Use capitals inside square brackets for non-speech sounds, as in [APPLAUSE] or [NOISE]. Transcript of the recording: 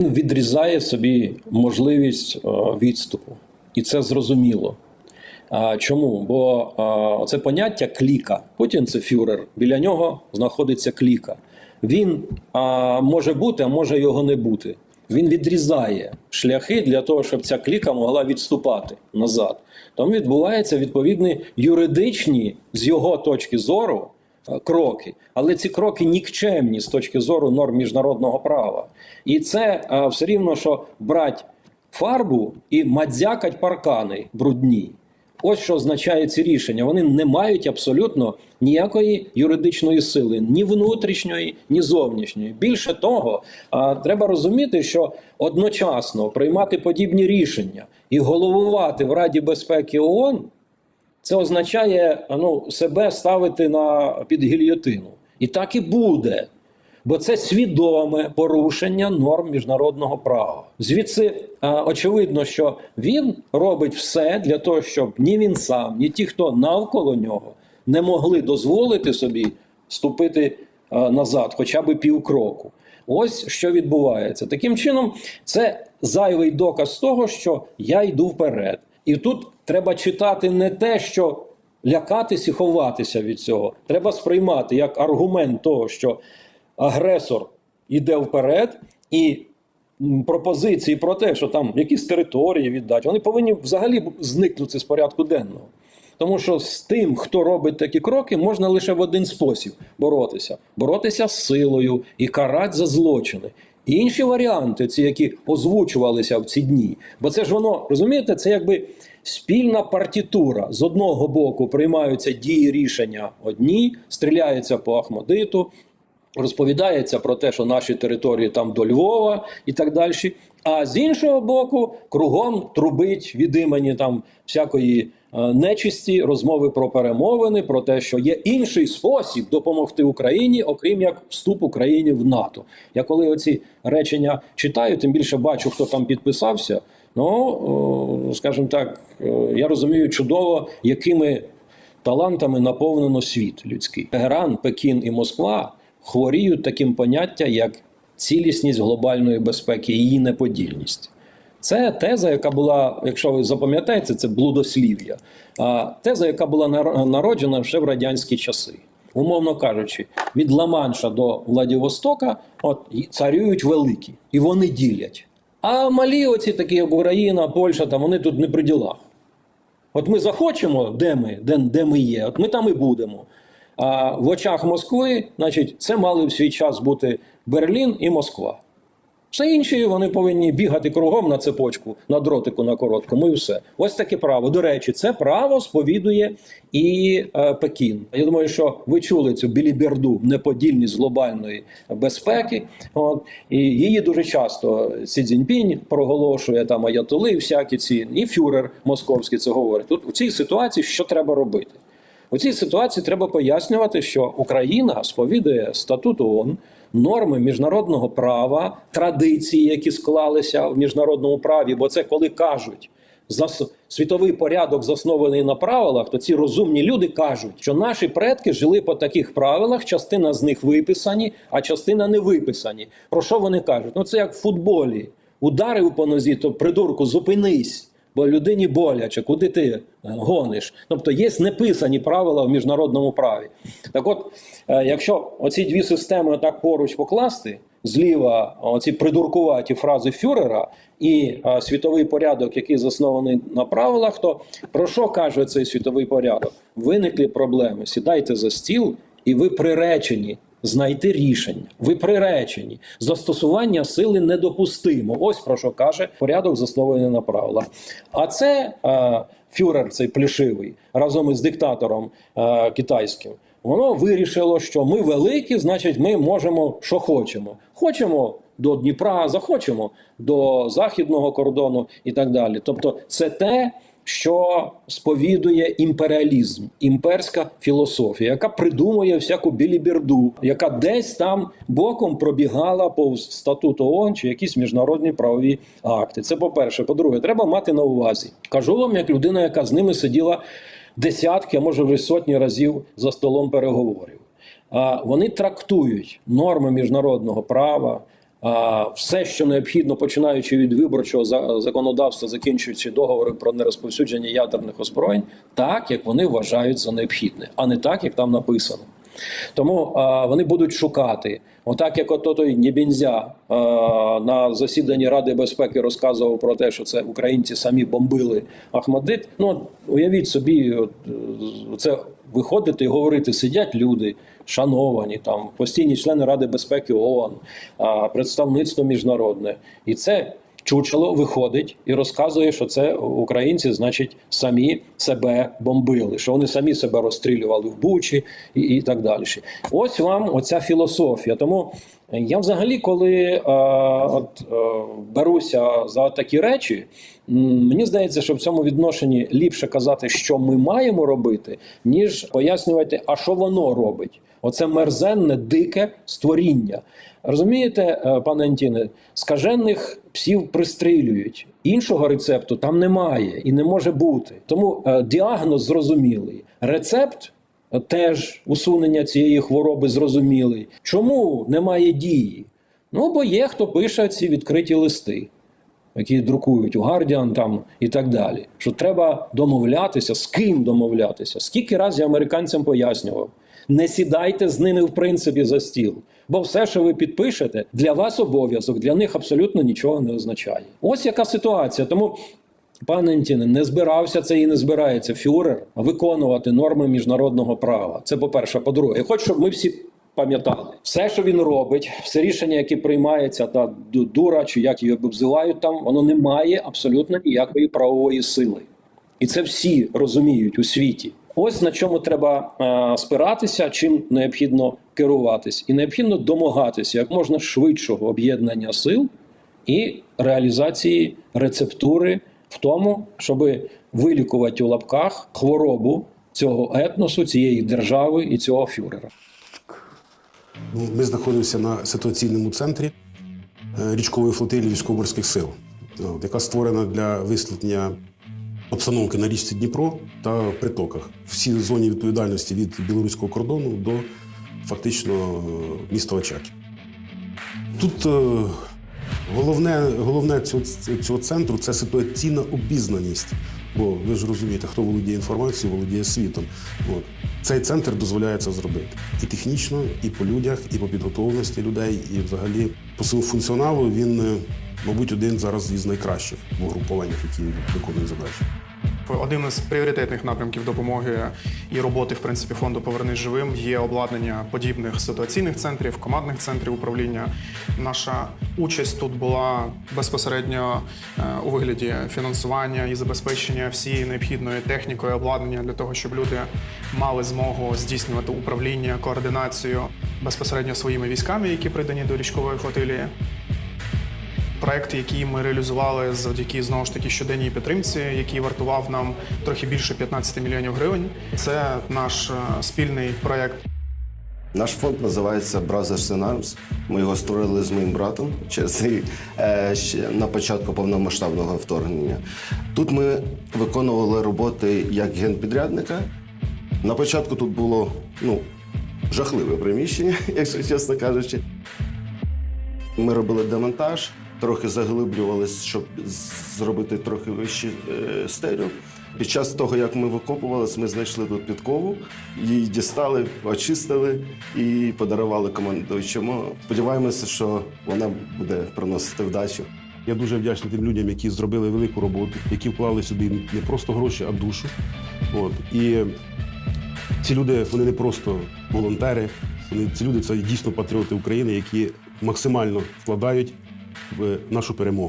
Він відрізає собі можливість е, відступу, і це зрозуміло. Чому? Бо це поняття кліка. Путін це фюрер. Біля нього знаходиться кліка. Він може бути, а може його не бути. Він відрізає шляхи для того, щоб ця кліка могла відступати назад. Тому відбуваються відповідні юридичні з його точки зору кроки, але ці кроки нікчемні з точки зору норм міжнародного права. І це е, все рівно, що брать фарбу і мадзякать паркани брудні. Ось що означає ці рішення. Вони не мають абсолютно ніякої юридичної сили, ні внутрішньої, ні зовнішньої. Більше того, треба розуміти, що одночасно приймати подібні рішення і головувати в Раді безпеки ООН це означає ну, себе ставити на під гільйотину. І так і буде. Бо це свідоме порушення норм міжнародного права. Звідси а, очевидно, що він робить все для того, щоб ні він сам, ні ті, хто навколо нього, не могли дозволити собі ступити а, назад, хоча б півкроку. Ось що відбувається. Таким чином, це зайвий доказ того, що я йду вперед. І тут треба читати не те, що лякатись і ховатися від цього. Треба сприймати як аргумент того, що агресор іде вперед, і пропозиції про те, що там якісь території віддати, вони повинні взагалі зникнути з порядку денного. Тому що з тим, хто робить такі кроки, можна лише в один спосіб боротися: боротися з силою і карати за злочини. Інші варіанти, ці, які озвучувалися в ці дні, бо це ж воно розумієте, це якби спільна партітура. З одного боку приймаються дії рішення одні, стріляються по Ахмадиту, розповідається про те, що наші території там до Львова і так далі. А з іншого боку, кругом трубить від імені там всякої е, нечисті розмови про перемовини, про те, що є інший спосіб допомогти Україні, окрім як вступ України в НАТО. Я коли оці речення читаю, тим більше бачу, хто там підписався. Ну, е, скажімо так, е, я розумію чудово, якими талантами наповнено світ людський. Тегеран, Пекін і Москва хворіють таким поняття, як цілісність глобальної безпеки її неподільність. Це теза, яка була, якщо ви запам'ятаєте, це блудослів'я. Теза, яка була народжена ще в радянські часи. Умовно кажучи, від Ла-Манша до Владивостока от, царюють великі, і вони ділять. А малі, оці такі, як Україна, Польща, там вони тут не при ділах. От ми захочемо, де ми, де, де ми є, от ми там і будемо. А в очах Москви, значить, це мали в свій час бути Берлін і Москва. Все інші вони повинні бігати кругом на цепочку, на дротику на короткому, і все. Ось таке право. До речі, це право сповідує і е, Пекін. Я думаю, що ви чули цю біліберду неподільність глобальної безпеки. От і її дуже часто Сі Цзіньпінь проголошує там аятоли, всякі ці, і фюрер московський це говорить. Тут у цій ситуації що треба робити? У цій ситуації треба пояснювати, що Україна сповідує статут ООН, норми міжнародного права, традиції, які склалися в міжнародному праві, бо це коли кажуть. зас- Світовий порядок заснований на правилах, то ці розумні люди кажуть, що наші предки жили по таких правилах, частина з них виписані, а частина не виписані. Про що вони кажуть? Ну це як в футболі. Ударив по нозі, то придурку, зупинись бо людині боляче, куди ти е, гониш. Тобто є неписані правила в міжнародному праві. Так от, е, якщо оці дві системи так поруч покласти, зліва оці придуркуваті фрази фюрера і е, світовий порядок, який заснований на правилах, то про що каже цей світовий порядок? Виникли проблеми. Сідайте за стіл, і ви приречені знайти рішення. Ви приречені. Застосування сили недопустимо. Ось про що каже порядок, заснований на правилах. А це е, фюрер, цей плішивий, разом із диктатором е, китайським. Воно вирішило, що ми великі, значить, ми можемо, що хочемо. Хочемо до Дніпра, захочемо до західного кордону і так далі. Тобто, це те, що сповідує імперіалізм, імперська філософія, яка придумує всяку біліберду, яка десь там боком пробігала повз статут ООН чи якісь міжнародні правові акти. Це по-перше. По-друге, треба мати на увазі. Кажу вам, як людина, яка з ними сиділа десятки, а може вже сотні разів за столом переговорів. А вони трактують норми міжнародного права, все, що необхідно, починаючи від виборчого за- законодавства, закінчуючи договори про нерозповсюдження ядерних озброєнь, так як вони вважають за необхідне, а не так, як там написано. Тому а, вони будуть шукати, отак як ото той Нєбінзя а, на засіданні Ради безпеки розказував про те, що це українці самі бомбили Ахмадит. Ну уявіть собі, от, е, це виходити і говорити, сидять люди, шановані там постійні члени Ради безпеки ООН, представництво міжнародне, і це. Чучело виходить і розказує, що це українці, значить, самі себе бомбили, що вони самі себе розстрілювали в Бучі і, і так далі. Ось вам оця філософія. Тому я взагалі, коли е, от, е, беруся за такі речі, мені здається, що в цьому відношенні ліпше казати, що ми маємо робити, ніж пояснювати, а що воно робить. Оце мерзенне, дике створіння. Розумієте, е, пане Антіне, скажених псів пристрілюють. Іншого рецепту там немає і не може бути. Тому діагноз зрозумілий. Рецепт теж усунення цієї хвороби зрозумілий. Чому немає дії? Ну, бо є хто пише ці відкриті листи, які друкують у Guardian там і так далі. Що треба домовлятися, з ким домовлятися. Скільки разів я американцям пояснював. Не сідайте з ними в принципі за стіл. Бо все, що ви підпишете, для вас обов'язок, для них абсолютно нічого не означає. Ось яка ситуація. Тому, Антіне, не збирався це і не збирається фюрер виконувати норми міжнародного права. Це по-перше. По-друге, хочу, щоб ми всі пам'ятали, все, що він робить, все рішення, яке приймається, та дура чи як її обзивають там, воно не має абсолютно ніякої правової сили. І це всі розуміють у світі. Ось на чому треба е, спиратися, чим необхідно керуватись, і необхідно домагатися як можна швидшого об'єднання сил і реалізації рецептури в тому, щоб вилікувати у лапках хворобу цього етносу, цієї держави і цього фюрера. Ну, Ми знаходимося на ситуаційному центрі е, річкової флотилії військово-морських сил, яка створена для висвітлення обстановки на річці Дніпро та притоках. Всі зоні відповідальності від білоруського кордону до фактично е, міста Очаків. Тут е, головне, головне цього, цього центру це ситуаційна обізнаність. Бо ви ж розумієте, хто володіє інформацією, володіє світом. От. Цей центр дозволяє це зробити і технічно, і по людях, і по підготовленості людей, і взагалі по своєму функціоналу він, е, мабуть, один зараз із найкращих в угрупуваннях, які виконують задачі. Один із пріоритетних напрямків допомоги і роботи в принципі фонду Повернись живим є обладнання подібних ситуаційних центрів, командних центрів управління. Наша участь тут була безпосередньо е, у вигляді фінансування і забезпечення всієї необхідної технікою обладнання для того, щоб люди мали змогу здійснювати управління, координацію безпосередньо своїми військами, які придані до річкової флотилії. Проект, який ми реалізували завдяки знову ж таки щоденній підтримці, який вартував нам трохи більше 15 мільйонів гривень. Це наш е, спільний проект Наш фонд називається Brothers in Arms. Ми його створили з моїм братом часи е, на початку повномасштабного вторгнення. Тут ми виконували роботи як генпідрядника. На початку тут було ну, жахливе приміщення, [LAUGHS] якщо чесно кажучи. Ми робили демонтаж, трохи заглиблювалися, щоб зробити трохи вищий е, стелю. Під час того, як ми викопувалися, ми знайшли тут підкову, її дістали, очистили і подарували командуючому. Сподіваємося, що вона буде приносити вдачу. Я дуже вдячний тим людям, які зробили велику роботу, які вклали собі не просто гроші, а душу. От. І ці люди вони не просто волонтери, вони, ці люди це дійсно патріоти України, які максимально вкладають в нашу перемогу.